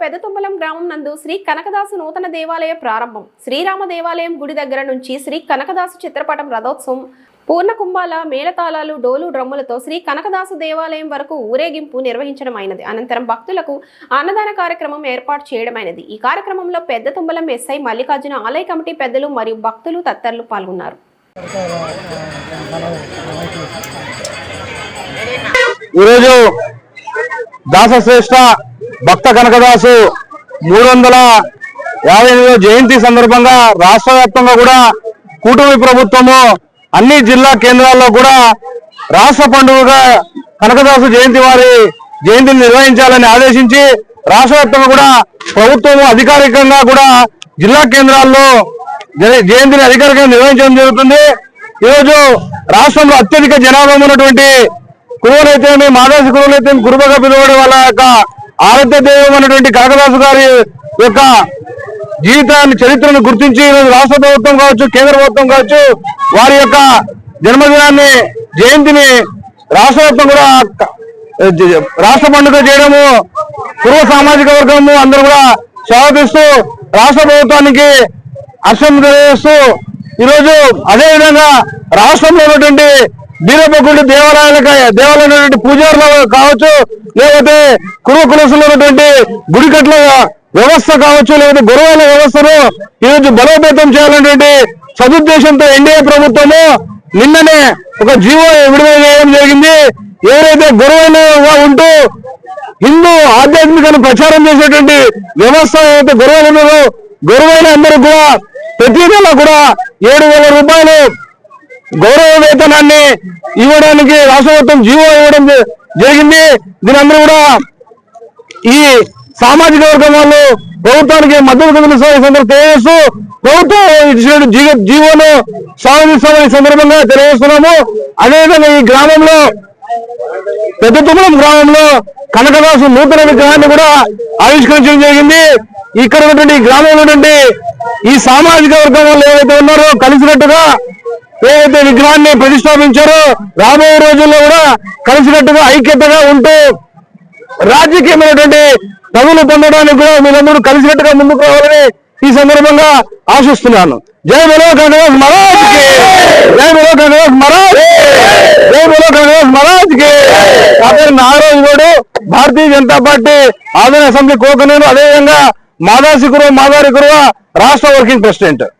పెదతుమ్మలం గ్రామం నందు శ్రీ కనకదాసు నూతన దేవాలయ ప్రారంభం. శ్రీరామ దేవాలయం గుడి దగ్గర నుంచి శ్రీ కనకదాసు చిత్రపటం రథోత్సవం పూర్ణ కుంభాల మేళతాళాలు డోలు డ్రమ్ములతో శ్రీ కనకదాసు దేవాలయం వరకు ఊరేగింపు నిర్వహించడం అయినది అనంతరం భక్తులకు అన్నదాన కార్యక్రమం ఏర్పాటు చేయడమైనది. ఈ కార్యక్రమంలో పెద్ద తుమ్మలం ఎస్ఐ మల్లికార్జున ఆలయ కమిటీ పెద్దలు మరియు భక్తులు తదితరులు పాల్గొన్నారు. ఈరోజు దాసశ్రేష్ఠ భక్త కనకదాసు మూడు వందల యాభై ఎనిమిదో జయంతి సందర్భంగా రాష్ట్ర వ్యాప్తంగా కూడా కూటమి ప్రభుత్వము అన్ని జిల్లా కేంద్రాల్లో కూడా రాష్ట్ర పండుగగా కనకదాసు జయంతి వారి జయంతిని నిర్వహించాలని ఆదేశించి రాష్ట్ర వ్యాప్తంగా కూడా ప్రభుత్వం అధికారికంగా కూడా జిల్లా కేంద్రాల్లో జయంతిని అధికారికంగా నిర్వహించడం జరుగుతుంది. ఈరోజు రాష్ట్రంలో అత్యధిక జనాభా ఉన్నటువంటి కురువులైతేమి మాదాసి కురువులైతే కురుబగా పిలువడం వాళ్ళ యొక్క ఆరాధ్య దైవం అనేటువంటి కనకదాసు గారి యొక్క జీవితాన్ని చరిత్రను గుర్తించి ఈరోజు రాష్ట్ర ప్రభుత్వం కావచ్చు కేంద్ర ప్రభుత్వం కావచ్చు వారి యొక్క జన్మదినాన్ని జయంతిని రాష్ట్ర ప్రభుత్వం కూడా రాష్ట్ర పండుగ చేయడము పూర్వ సామాజిక వర్గము అందరూ కూడా స్వాగతిస్తూ రాష్ట్ర ప్రభుత్వానికి హర్షం తెలియజేస్తూ ఈరోజు అదే విధంగా రాష్ట్రంలో ఉన్నటువంటి బీరపకుడి దేవాలయాలకు దేవాలయం పూజారులు కావచ్చు లేకపోతే కురువ కులసులో ఉన్నటువంటి గుడికట్ల వ్యవస్థ కావచ్చు లేకపోతే గురువాల వ్యవస్థను ఈరోజు బలోపేతం చేయాలనేటువంటి సదుద్దేశంతో ఎన్డీఏ ప్రభుత్వము నిన్ననే ఒక జీవో విడుదల చేయడం జరిగింది. ఎవరైతే గురువులుగా ఉంటూ హిందూ ఆధ్యాత్మికను ప్రచారం చేసేటువంటి వ్యవస్థ ఏదైతే గురువులు ఉన్నారో గురువైన అందరూ కూడా ప్రతి నెల కూడా ఏడు రూపాయలు గౌరవ వేతనాన్ని ఇవ్వడానికి రాష్ట్ర ప్రభుత్వం జీవో ఇవ్వడం జరిగింది. దీని అందరూ కూడా ఈ సామాజిక వర్గం వాళ్ళు ప్రభుత్వానికి మద్దతు సందర్భంగా తెలియజేస్తూ ప్రభుత్వం జీవోను స్వాగతిస్తామని సందర్భంగా తెలియజేస్తున్నాము. అదేవిధంగా ఈ గ్రామంలో పెద్ద తుమ్మలం గ్రామంలో కనకదాసు నూతన విగ్రహాన్ని కూడా ఆవిష్కరించడం జరిగింది. ఇక్కడ ఉన్నటువంటి ఈ గ్రామంలో ఈ సామాజిక వర్గం వాళ్ళు ఏవైతే ఉన్నారో కలిసినట్టుగా ఏదైతే విగ్రహాన్ని ప్రతిష్టాపించారో రాబోయే రోజుల్లో కూడా కలిసినట్టుగా ఐక్యతగా ఉంటూ రాజకీయమైనటువంటి పదవులు పొందడానికి కూడా మీరందరూ కలిసినట్టుగా ముందుకు రావాలని ఈ సందర్భంగా ఆశిస్తున్నాను. జై బలో కనకదాస్ మహారాజ్కి జై. బలో కనకదాస్ మహారాజ్ జై. బలో కనకదాస్ మహారాజ్కి నా నాగరాజు గౌడు. భారతీయ జనతా పార్టీ ఆదరణ అసెంబ్లీ కోకనేరు అదేవిధంగా మాదాసి కురువ మాదారి కురువ రాష్ట్ర వర్కింగ్ ప్రెసిడెంట్.